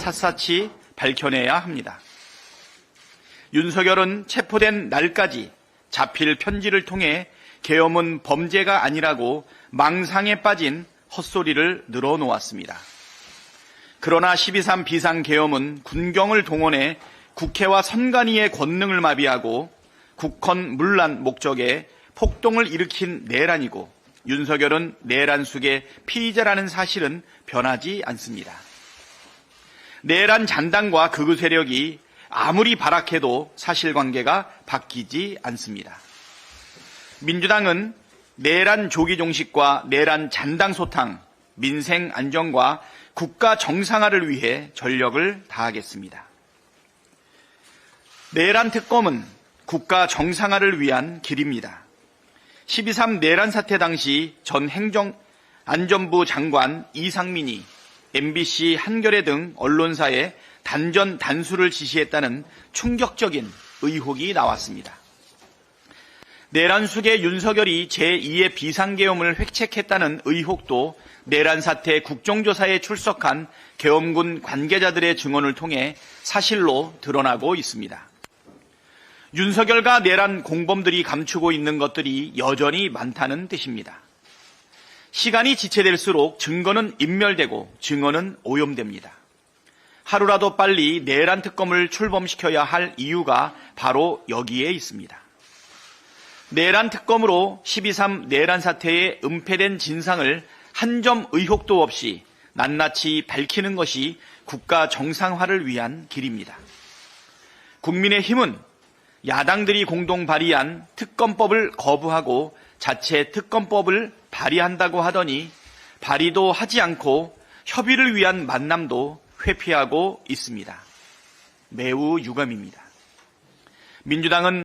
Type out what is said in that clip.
샅샅이 밝혀내야 합니다. 윤석열은 체포된 날까지 자필 편지를 통해 계엄은 범죄가 아니라고 망상에 빠진 헛소리를 늘어놓았습니다. 그러나 12.3 비상계엄은 군경을 동원해 국회와 선관위의 권능을 마비하고 국헌 문란 목적에 폭동을 일으킨 내란이고 윤석열은 내란 속의 피의자라는 사실은 변하지 않습니다. 내란 잔당과 극우 세력이 아무리 발악해도 사실관계가 바뀌지 않습니다. 민주당은 내란 조기 종식과 내란 잔당 소탕, 민생 안정과 국가 정상화를 위해 전력을 다하겠습니다. 내란 특검은 국가 정상화를 위한 길입니다. 12.3 내란 사태 당시 전 행정 안전부 장관 이상민이 MBC 한겨레 등 언론사에 단전 단수를 지시했다는 충격적인 의혹이 나왔습니다. 내란 속에 윤석열이 제2의 비상계엄을 획책했다는 의혹도 내란 사태 국정조사에 출석한 계엄군 관계자들의 증언을 통해 사실로 드러나고 있습니다. 윤석열과 내란 공범들이 감추고 있는 것들이 여전히 많다는 뜻입니다. 시간이 지체될수록 증거는 인멸되고 증언은 오염됩니다. 하루라도 빨리 내란 특검을 출범시켜야 할 이유가 바로 여기에 있습니다. 내란 특검으로 12.3 내란 사태의 은폐된 진상을 한 점 의혹도 없이 낱낱이 밝히는 것이 국가 정상화를 위한 길입니다. 국민의 힘은 야당들이 공동 발의한 특검법을 거부하고 자체 특검법을 발의한다고 하더니 발의도 하지 않고 협의를 위한 만남도 회피하고 있습니다. 매우 유감입니다. 민주당은